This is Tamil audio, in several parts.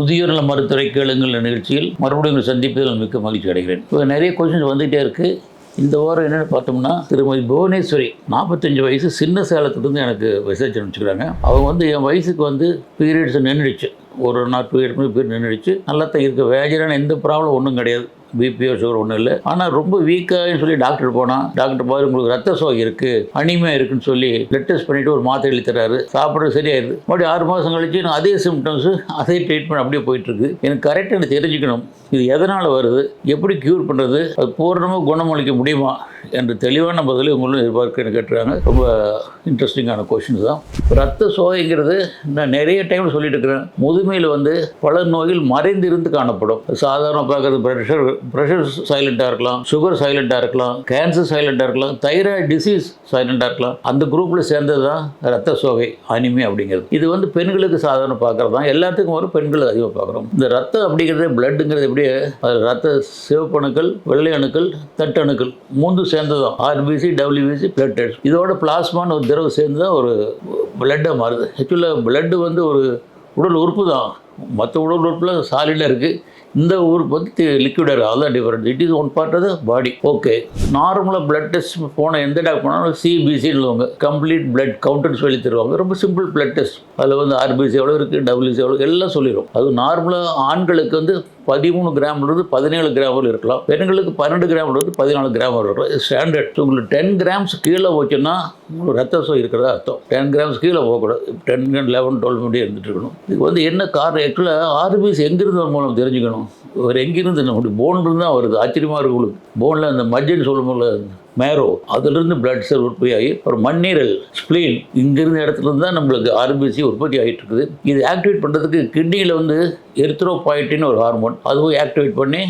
முதியோர் நல மருத்துவரை கேளுங்கள் நிகழ்ச்சியில் மறுபடியும் சந்திப்பதில் மிக்க மகிழ்ச்சி அடைகிறேன். இப்போ நிறைய கொஷின்ஸ் வந்துகிட்டே இருக்குது இந்த வாரம் என்னென்னு பார்த்தோம்னா திருமதி புவனேஸ்வரி நாற்பத்தஞ்சு வயசு சின்ன சேலத்துலேருந்து எனக்கு மெசேஜ் அனுப்பிச்சுக்கிறாங்க அவங்க வந்து என் வயசுக்கு வந்து பீரியட்ஸ் நின்றுடுச்சு. ஒரு நாள் பீரியட் பீரியட் நின்றுடுச்சு. நல்லா தான் இருக்குது வேஜரான எந்த ப்ராப்ளம் ஒன்றும் கிடையாது. பிபிஓ சுகர் ஒன்றும் இல்லை. ஆனால் ரொம்ப வீக்காகனு சொல்லி டாக்டர் போனால் டாக்டர் பாரு உங்களுக்கு ரத்த சோகை இருக்குது அனிமையாக இருக்குன்னு சொல்லி பிளட் டெஸ்ட் பண்ணிவிட்டு ஒரு மாத்திரை எழுதி தராரு. சாப்பிட்றது சரியாயிருது மறுபடியும் ஆறு மாதம் கழிச்சு நான் அதே சிம்டம்ஸு அதே ட்ரீட்மெண்ட் அப்படியே போயிட்டுருக்கு. எனக்கு கரெக்டாக எனக்கு தெரிஞ்சுக்கணும். இது எதனால் வருது? எப்படி க்யூர் பண்ணுறது அது பூர்ணமாக குணமளிக்க முடியுமா? என்று தெளிவான பதிலை உங்களும் எதிர்பார்க்க கேட்டுருக்காங்க ரொம்ப இன்ட்ரெஸ்டிங்கான கொஷின் தான். ரத்த சோகைங்கிறது நான் நிறைய டைம் சொல்லிட்டு இருக்கிறேன். முதுமையில் வந்து பல நோய்கள் மறைந்திருந்து காணப்படும். சாதாரண பார்க்குறது ப்ரெஷர் ப்ரெஷர் சைலண்ட்டாக இருக்கலாம் சுகர் சைலண்ட்டாக இருக்கலாம் கேன்சர் சைலண்ட்டாக இருக்கலாம் தைராய்டு டிசீஸ் சைலண்ட்டாக இருக்கலாம். அந்த குரூப்பில் சேர்ந்தது தான் ரத்த சோகை அனிமே அப்படிங்கிறது. இது வந்து பெண்களுக்கு சாதாரண பார்க்குறது தான். எல்லாத்துக்கும் வரும் பெண்கள் அதிகமாக பார்க்குறோம். இந்த ரத்தம் அப்படிங்கிறது பிளட்டுங்கிறது எப்படியே அது ரத்த சிவப்பணுக்கள் வெள்ளை அணுக்கள் தட்டணுக்கள் மூன்று சேர்ந்தது தான் ஆர்பிசி டபிள்யூபிசி பிளட் டெஸ்ட் இதோட பிளாஸ்மான்னு ஒரு திரவம் சேர்ந்து தான் ஒரு பிளட்டாக மாறுது. ஆக்சுவலாக பிளட்டு வந்து ஒரு உடல் உறுப்பு தான். மற்ற உடல் உறுப்பில் சாலிடாக இருக்குது இந்த உறுப்பு வந்து லிக்விடாக இருக்குது அதுதான் different it is one part of the body okay நார்மலாக பிளட் டெஸ்ட் போன எந்த டாக்டர் போனாலும் சிபிசின்னு கம்ப்ளீட் பிளட் கவுண்ட்னு சொல்லி தருவாங்க. ரொம்ப சிம்பிள் பிளட் டெஸ்ட் அதில் வந்து ஆர்பிசி எவ்வளோ இருக்குது டபிள்யூசி எவ்வளோ எல்லாம் சொல்லிடும் அது நார்மலாக ஆண்களுக்கு வந்து பதிமூணு கிராம்லேருந்து பதினேழு கிராம் வரை இருக்கலாம். பெண்களுக்கு பன்னெண்டு கிராம்லேருந்து பதினாலு கிராம் வரை இருக்கலாம். இது ஸ்டாண்டர்ட் உங்களுக்கு டென் கிராம்ஸ் கீழே போச்சுன்னா உங்களுக்கு ரத்த சோ இருக்கிறதா அர்த்தம். டென் கிராம்ஸ் கீழே போகக்கூடாது. டென் லெவன் டுவெல் முடியும் இருந்துட்டு இருக்கணும். இது வந்து என்ன காரணம்? ஆக்சுவலாக ஆர்பிசி எங்கிருந்து வரும் மூலம் தெரிஞ்சுக்கணும். ஒரு எங்கிருந்து நம்முடைய போன்லேருந்து தான் வருது. ஆச்சரியமாக இருக்கு உங்களுக்கு. போனில் அந்த மஜ்ஜன்னு சொல்லும்போது மேரோ அதிலிருந்து பிளட் செல் உற்பத்தி ஆகி அப்புறம் மண்ணீரல் ஸ்ப்ளீன் இங்கிருந்த இடத்துல இருந்து தான் நம்மளுக்கு ஆர்பிசி உற்பத்தி ஆகிட்டு இருக்குது இது ஆக்டிவேட் பண்ணுறதுக்கு கிட்னியில் வந்து எரித்ரோபாய்ட்டின்னு ஒரு ஹார்மோன் அதுவும் ஆக்டிவேட் பண்ணி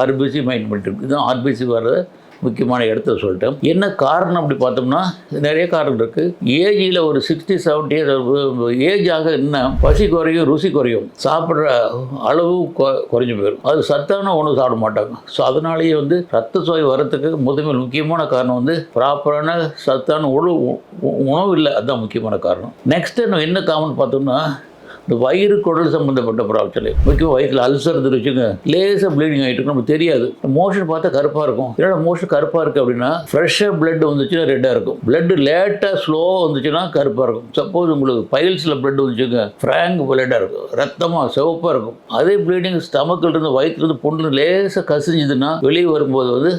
ஆர்பிசி மைண்ட் பண்ணிட்டு இருக்குது இதுதான் ஆர்பிசி வர்றத. முக்கியமான இடத்த சொல்லிட்டேன். என்ன காரணம் அப்படி பார்த்தோம்னா நிறைய காரணம் இருக்குது ஏஜில் ஒரு சிக்ஸ்டி செவன்ட்டி ஏஜ் ஆக என்ன பசி குறையும் ருசி குறையும். சாப்பிட்ற அளவு கொ- குறைஞ்சு போயிடும் அது சத்தான உணவு சாப்பிட மாட்டாங்க. ஸோ அதனாலேயே வந்து ரத்த சோய் வரத்துக்கு முதன்மை முக்கியமான காரணம் வந்து ப்ராப்பரான சத்தான உணவு உ- உணவு இல்லை. அதுதான் முக்கியமான காரணம். நெக்ஸ்ட் என்ன காமன் பார்த்தோம்னா இந்த வயிறு குடல் சம்மந்தப்பட்ட ப்ராப்ளம் முக்கியமாக வயிற்றில் அல்சர் இருந்து வச்சுங்க. லேசாக ப்ளீடிங் ஆகிட்டு இருக்கும் நமக்கு தெரியாது. மோஷன் பார்த்தா கருப்பாக இருக்கும். என்னோட மோஷன் கருப்பாக இருக்குது அப்படின்னா ஃப்ரெஷ்ஷாக பிளட் வந்துச்சுன்னா ரெட்டாக இருக்கும். பிளட் லேட்டாக ஸ்லோவாக வந்துச்சுன்னா கருப்பாக இருக்கும். சப்போஸ் உங்களுக்கு பைல்ஸில் பிளட் வந்துச்சுங்க ஃப்ராங்க் பிளட்டாக இருக்கும். ரத்தமாக சிவப்பாக இருக்கும். அதே ப்ளீடிங் ஸ்டமக்கில் இருந்து வயிற்றுலேருந்து பொண்ணு லேசாக கசிஞ்சுதுன்னா வெளியே வரும்போது வந்து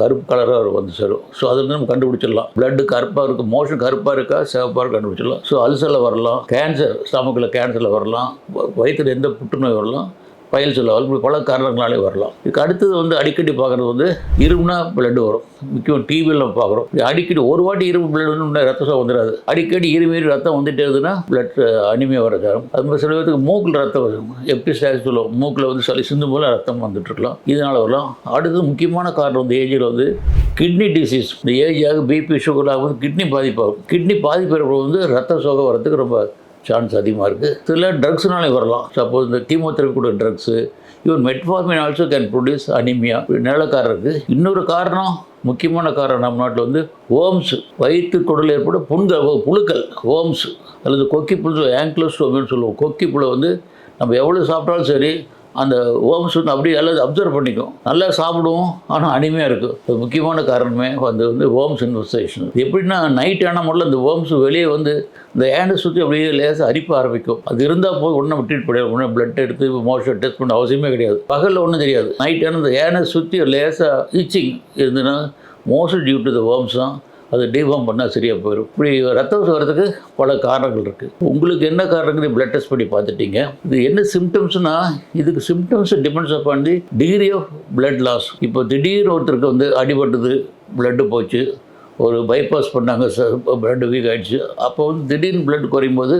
கருப்பு கலராக வந்து சரும். ஸோ அதுலேருந்து நம்ம கண்டுபிடிச்சிடலாம். பிளட்டு கருப்பாக இருக்கும் மோஷன் கருப்பாக இருக்கா சிவப்பாக கண்டுபிடிச்சிடலாம். ஸோ அல்சரில் வரலாம் கேன்சர் ஸ்டமக்கில் கேன்சரில் வரலாம் வயிற்றில் எந்த புற்றுநோய் வரலாம் பயல் சொல்ல இப்படி பல காரணங்களாலே வரலாம். இதுக்கு அடுத்தது வந்து அடிக்கடி பார்க்குறது வந்து இரும்புனா பிளட் வரும். முக்கியம் டிவியில் நம்ம பார்க்குறோம். அடிக்கடி ஒரு வாட்டி இரும்பு பிளட் ரத்த சோகம் வந்துடாது. அடிக்கடி இருமீறி ரத்தம் வந்துட்டே இருந்ததுன்னா பிளட் அனிமையாக வர காரணம். அது மாதிரி சில பேருக்கு மூக்கில் ரத்தம் வரும். எப்படி சார் சொல்லுவோம் மூக்கில் வந்து சளி சிந்து போல ரத்தம் வந்துட்டு இருக்கலாம். இதனால் வரலாம். அடுத்தது முக்கியமான காரணம் வந்து ஏஜில் வந்து கிட்னி டிசீஸ் இந்த ஏஜாக பிபி சுகர் ஆகும் கிட்னி பாதிப்பாகும். கிட்னி பாதிப்பு வந்து ரத்த சோகம் வரத்துக்கு ரொம்ப சான்ஸ் அதிகமாக இருக்குது சில ட்ரக்ஸ்னாலே வரலாம். சப்போஸ் இந்த கீமோதெரப்பி கூட drugs even metformin also can produce anaemia நிலக்காரர் இருக்குது இன்னொரு காரணம் முக்கியமான காரணம் நம்ம நாட்டில் வந்து ஓம்ஸ் வயிற்று குடல் ஏற்படும் புண்கள் புழுக்கள் ஓம்ஸ் அல்லது கொக்கி புழு ஆங்கிலோஸ்டோமின்னு சொல்லுவோம். கொக்கி புழு வந்து நம்ம எவ்வளோ சாப்பிட்டாலும் சரி அந்த ஓம்ஸ் வந்து அப்படியே எல்லாம் அப்சர்வ் பண்ணிக்கும். நல்லா சாப்பிடுவோம். ஆனால் அனிமையாக இருக்கும் முக்கியமான காரணமே வந்து வந்து ஓம்ஸ் இன்வெஸ்டேஷன் எப்படின்னா நைட் ஆன முதல்ல இந்த ஓம்ஸ் வெளியே வந்து இந்த ஏண்டை சுற்றி அப்படியே லேசாக அரிப்ப ஆரம்பிக்கும். அது இருந்தால் போய் ஒன்றும் ட்ரீட் பண்ணியாது ஒன்றும் பிளட் எடுத்து மோஷன் டெஸ்ட் பண்ண அவசியமே கிடையாது. பகலில் ஒன்றும் தெரியாது. நைட் ஆனால் இந்த ஏனை சுற்றி லேசாக இச்சிங் இருந்துன்னா most due to the worms தான். அது டிஃபார்ம் பண்ணால் சரியாக போயிடும் இப்படி ரத்தம் வரதுக்கு பல காரணங்கள் இருக்குது உங்களுக்கு என்ன காரணங்கள் பிளட் டெஸ்ட் பண்ணி பார்த்துட்டீங்க. இது என்ன சிம்டம்ஸ்னால் இதுக்கு symptoms depends upon the degree of blood loss இப்போ திடீர் ஒருத்தருக்கு வந்து அடிபட்டது பிளட்டு போச்சு. ஒரு பைபாஸ் பண்ணாங்க பிளட் வீக் ஆகிடுச்சு அப்போ வந்து திடீர்னு பிளட் குறையும் போது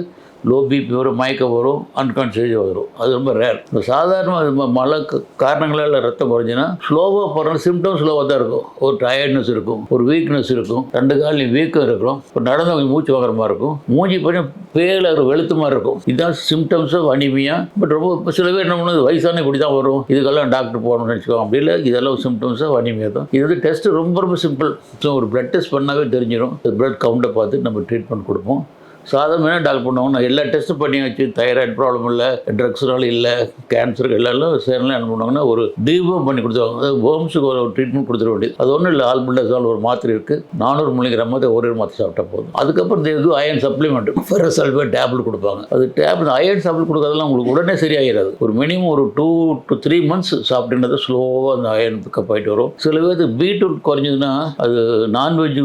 லோ பிபி வரும் மயக்கம் வரும் அன்கான்சியஸாக வரும். அது ரொம்ப ரேர் இப்போ சாதாரணமாக அது மழை காரணங்களால் ரத்தம் குறைஞ்சின்னா ஸ்லோவாக போகிற சிம்டம் ஸ்லோவாக தான் இருக்கும். ஒரு டயர்ட்னஸ் இருக்கும் ஒரு வீக்னஸ் இருக்கும். ரெண்டு காலையும் வீக்கம் இருக்கும். இப்போ நடந்தவங்க மூச்சு வாங்குற மாதிரி இருக்கும். மூஞ்சி பண்ணி பேரில் ஒரு வெளுத்து மாதிரி இருக்கும். இதுதான் சிம்டம்ஸ் ஆஃப் அனிமியா பட் ரொம்ப இப்போ சில பேர் என்ன பண்ணுவது வயசான இப்படி தான் வரும். இதுக்கெல்லாம் டாக்டர் போகணும்னு நினச்சிக்கோ அப்படி இல்லை இதெல்லாம் சிம்டம்ஸ் ஆஃப் அனிமியா தான். இது வந்து டெஸ்ட் ரொம்ப ரொம்ப சிம்பிள் ஸோ ஒரு பிளட் டெஸ்ட் பண்ணாவே தெரிஞ்சிடும் பிளட் கவுண்டை பார்த்து நம்ம ட்ரீட்மெண்ட் கொடுப்போம். சாதாரண டாக்டர் பண்ணுவாங்க எல்லா டெஸ்ட்டும் பண்ணி வச்சு தைராய்டு ப்ராப்ளம் இல்லை ட்ரக்ஸ்னால இல்லை கேன்சர் எல்லாம் சேரலாம் என்ன பண்ணுவாங்கன்னா ஒரு தீபம் பண்ணி கொடுத்துருவாங்க. அதாவது ஒரு ட்ரீட்மெண்ட் கொடுத்துட வேண்டியது. அது ஒன்றும் இல்லை ஆல்பண்டசால் ஒரு மாத்திரை இருக்குது நானூறு மில்லிகிராம் மாதிரி ஒரே ஒரு மாத்திரை சாப்பிட்டா போதும். அதுக்கப்புறம் இது அயன் சப்ளிமெண்ட் ஃபெரஸ் டேப்லெட் கொடுப்பாங்க. அது டேப்லெட் அயன் சப்ளிமெண்ட் கொடுக்கறதெல்லாம் உங்களுக்கு உடனே சரியாகிறது ஒரு மினிமம் ஒரு டூ டு த்ரீ மந்த்ஸ் சாப்பிட்டீங்கன்னா ஸ்லோவாக அந்த அயன் பிக்கப் ஆகிட்டு வரும். சில பேருக்கு பீட்ரூட் குறைஞ்சதுன்னா அது நான்வெஜ்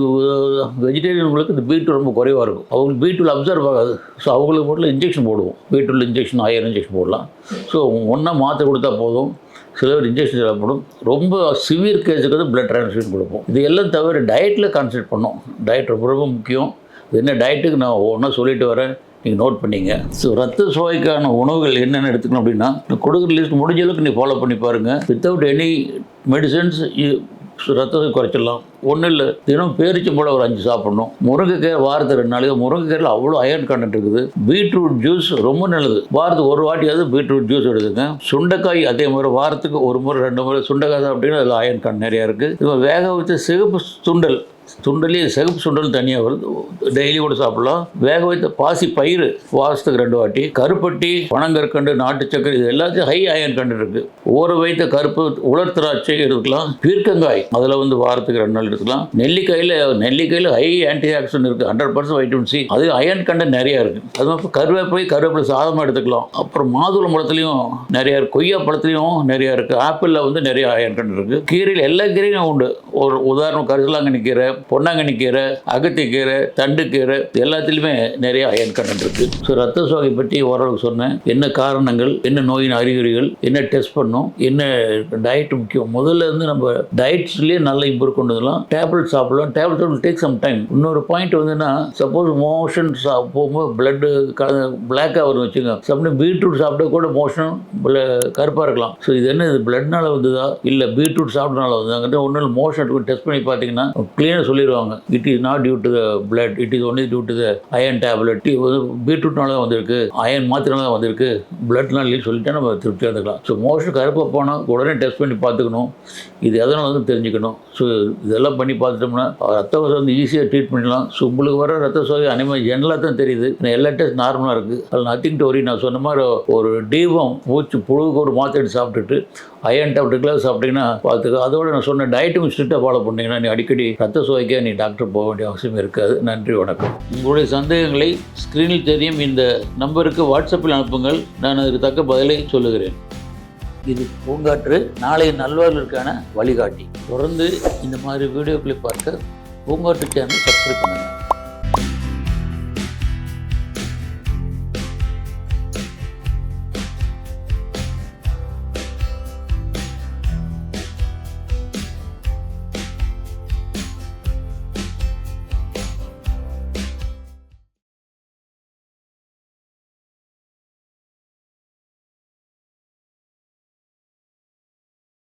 வெஜிடேரியன்களுக்கு இந்த பீட்ரூட் ரொம்ப குறைவாக இருக்கும். அவங்களுக்கு பீட்ரூட் அப்சர்வ் ஆகாது. ஸோ அவங்களுக்கு மட்டும் இன்ஜெக்ஷன் போடுவோம். வீட்டுள்ள இன்ஜெக்ஷன் ஆயிரம் இன்ஜெக்ஷன் போடலாம். ஸோ ஒன்றா மாற்றி கொடுத்தா போதும். சில பேர் இன்ஜெக்ஷன் தேவைப்படும் ரொம்ப சிவியர் கேஸுக்கு வந்து பிளட் ட்ரான்ஸ்ஃபியூஷன் கொடுப்போம். இது எல்லாம் தவிர டயட்டில் கான்சன்ட்ரேட் பண்ணோம். டயட் ரொம்ப ரொம்ப முக்கியம். இது என்ன டயட்டுக்கு நான் ஒன்றா சொல்லிட்டு வரேன். நீங்கள் நோட் பண்ணிங்க. ஸோ ரத்த சுவைக்கான உணவுகள் என்னென்ன எடுத்துக்கணும் அப்படின்னா கொடுக்குற லிஸ்ட் முடிஞ்ச அளவுக்கு நீ ஃபாலோ பண்ணி பாருங்கள் வித்தவுட் எனி மெடிசன்ஸ் ரத்தத்தை குறைச்சிடலாம். ஒன்றும் இல்லை தினம் பேரிச்சம்பழம் ஒரு அஞ்சு சாப்பிடணும். முருங்கைக்கீரை வாரத்து ரெண்டு நாளைக்கு முருங்கைக்காயில் அவ்வளோ அயர்ன் கண்டென்ட் இருக்குது. பீட்ரூட் ஜூஸ் ரொம்ப நல்லது. வாரத்துக்கு ஒரு வாட்டியாவது பீட்ரூட் ஜூஸ் எடுத்துங்க. சுண்டைக்காய் அதே மாதிரி வாரத்துக்கு ஒரு முறை ரெண்டு முறை சுண்டைக்காய் அப்படின்னு அதில் அயர்ன் கண்ட் நிறையா இருக்குது இப்போ வேக வச்ச சிகப்பு சுண்டல் சுண்டலே சிகப்பு சுண்டல் தனியாக வருது. டெய்லி கூட சாப்பிடலாம். வேக வைத்த பாசி பயிறு வாசத்துக்கு ரெண்டு வாட்டி. கருப்பட்டி பனங்கற்கண்டு நாட்டு சக்கரை இது எல்லாத்தையும் ஹை அயன் கண்டு இருக்கு. ஊற வைத்த கருப்பு உலர் திராட்சை எடுத்துக்கலாம் பீர்க்கங்காய் அதில் வந்து வாரத்துக்கு ரெண்டு நாள் எடுத்துக்கலாம் நெல்லிக்காயில் நெல்லிக்காயில் ஹை ஆன்டி ஆக்சிடென்ட் இருக்குது ஹண்ட்ரட் பர்சன்ட் வைட்டமின் சி அது அயன் கண்டு நிறையா இருக்குது அது மாதிரி கருவேப்பிலை கருவேப்பிலை சாதமாக எடுத்துக்கலாம். அப்புறம் மாதுளம் பழத்துலையும் நிறையா இருக்குது கொய்யா பழத்துலையும் நிறையா இருக்குது ஆப்பிளில் வந்து நிறைய அயன் கண்டு இருக்குது கீரையில் எல்லா கீரையும் உண்டு. ஒரு உதாரணம் கருசலாங்கண்ணி கீரை பொன்னாங்கண்ணி கீரை அகத்திக்கீரை தண்டுக்கீரை எல்லாத்துலேயுமே நிறைய அயன் கண்டென்ட் இருக்குது ஸோ ரத்த சோகை பற்றி ஓரளவுக்கு சொன்னேன். என்ன காரணங்கள் என்ன நோயின் அறிகுறிகள் என்ன டெஸ்ட் பண்ணும் என்ன டயட் முக்கியம்? முதல்ல இருந்து நம்ம டயட்ஸ்லேயே நல்ல இம்ப்ரூவ் கொண்டு வரலாம் டேப்லெட் சாப்பிடலாம் டேப்லெட் டேக் சம் டைம் இன்னொரு பாயிண்ட் வந்துன்னா சப்போஸ் மோஷன் போகும்போது பிளட்டு பிளாக்காக வரும் வச்சுங்க சம்டைம் பீட்ரூட் சாப்பிட்டா கூட மோஷன் கருப்பாக இருக்கலாம். ஸோ இது என்ன? இது பிளட்னால வந்ததா? இல்லை பீட்ரூட் சாப்பிட்டனால வந்தாங்கிட்ட ஒன்றும் மோஷன் டெஸ்ட் பண்ணி பார்த்தீங்கன்னா க்ளீனாக சொல்லிடுவாங்க it is not due to the blood it is only due to the iron tablet பீட்ரூட்னால தான் வந்திருக்கு. அயன் மாத்திரனால தான் வந்திருக்கு. இல்லைன்னு சொல்லிட்டு நம்ம திருப்தியாக இருக்கலாம் ஸோ மோஷன் கருப்பாக போனால் உடனே டெஸ்ட் பண்ணி பார்த்துக்கணும். இது எதனால் வந்து தெரிஞ்சுக்கணும்? ஸோ இதெல்லாம் பண்ணி பார்த்துட்டோம்னா ரத்த சோகை வந்து ஈஸியாக ட்ரீட் பண்ணிடலாம். ஸோ உங்களுக்கு வர ரத்த சோகை அனிமே ஜென்ரலாக தான் தெரியுது எல்லா டெஸ்ட் நார்மலாக இருக்குது அதில் நத்திங் டு நான் சொன்ன மாதிரி ஒரு டீபம் பூச்சி புழுவுக்கு ஒரு மாத்திரை சாப்பிட்டுட்டு அயன் டேப்லெட்லாம் சாப்பிட்டீங்கன்னா பார்த்துக்க. அதோட நான் சொன்ன டயட்டும் ஸ்ட்ரிக்டாக ஃபாலோ பண்ணிங்கன்னா நீ அடிக்கடி ரத்த வைக்க நீ டாக்டர் போக வேண்டிய அவசியம் இருக்காது. நன்றி வணக்கம். உங்களுடைய சந்தேகங்களை ஸ்க்ரீனில் தெரியும். இந்த நம்பருக்கு வாட்ஸ்அப்பில் அனுப்புங்கள். நான் அதுக்கு தக்க பதிலை சொல்லுகிறேன். இது பூங்காற்று நாளைய நல்வாழ்வுக்கான வழிகாட்டி. தொடர்ந்து இந்த மாதிரி வீடியோக்களை பார்க்க பூங்காற்று சேனல் சப்ஸ்கிரைப் பண்ணுங்கள்